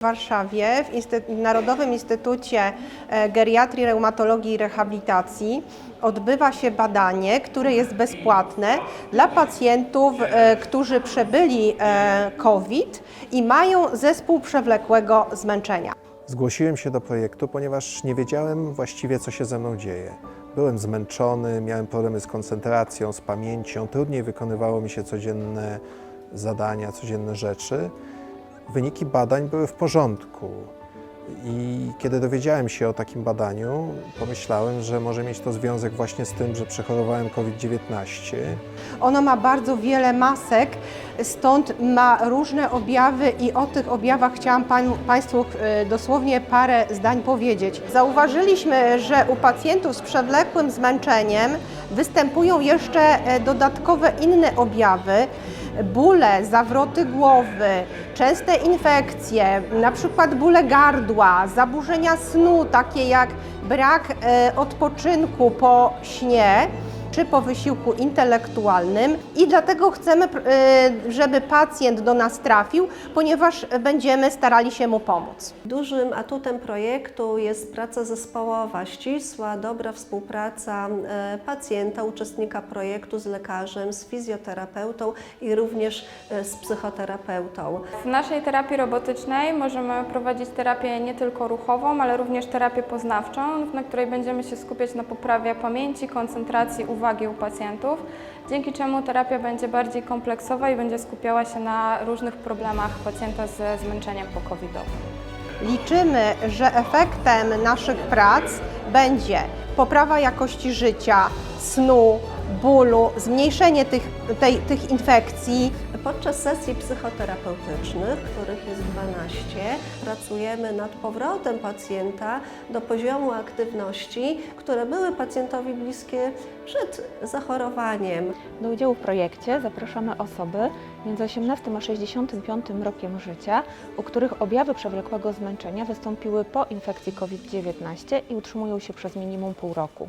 W Warszawie, w Narodowym Instytucie e, Geriatrii, Reumatologii i Rehabilitacji odbywa się badanie, które jest bezpłatne dla pacjentów, e, którzy przebyli e, COVID i mają zespół przewlekłego zmęczenia. Zgłosiłem się do projektu, ponieważ nie wiedziałem właściwie, co się ze mną dzieje. Byłem zmęczony, miałem problemy z koncentracją, z pamięcią, trudniej wykonywało mi się codzienne zadania, codzienne rzeczy. Wyniki badań były w porządku. I kiedy dowiedziałem się o takim badaniu, pomyślałem, że może mieć to związek właśnie z tym, że przechorowałem COVID-19. Ono ma bardzo wiele masek, stąd ma różne objawy i o tych objawach chciałam Państwu e, dosłownie parę zdań powiedzieć. Zauważyliśmy, że u pacjentów z przewlekłym zmęczeniem występują jeszcze e, dodatkowe inne objawy, bóle, zawroty głowy, częste infekcje, na przykład bóle gardła, zaburzenia snu, takie jak brak e, odpoczynku po śnie czy po wysiłku intelektualnym i dlatego chcemy, e, żeby pacjent do nas trafił, ponieważ będziemy starali się mu pomóc. Dużym atutem projektu jest praca zespołowa, ścisła, dobra współpraca e, pacjenta, uczestnika projektu z lekarzem, z fizjoterapeutą i również e, z psychoterapeutą. W naszej terapii robotycznej możemy prowadzić terapię nie tylko ruchową, ale również terapię poznawczą, na której będziemy się skupiać na poprawie pamięci, koncentracji, uwagi u pacjentów, dzięki czemu terapia będzie bardziej kompleksowa i będzie skupiała się na różnych problemach pacjenta ze zmęczeniem po-covidowym. Liczymy, że efektem naszych prac będzie poprawa jakości życia, snu, bólu, zmniejszenie tych, tej, tych infekcji, Podczas sesji psychoterapeutycznych, których jest 12, pracujemy nad powrotem pacjenta do poziomu aktywności, które były pacjentowi bliskie przed zachorowaniem. Do udziału w projekcie zapraszamy osoby między 18 a 65 rokiem życia, u których objawy przewlekłego zmęczenia wystąpiły po infekcji COVID-19 i utrzymują się przez minimum pół roku.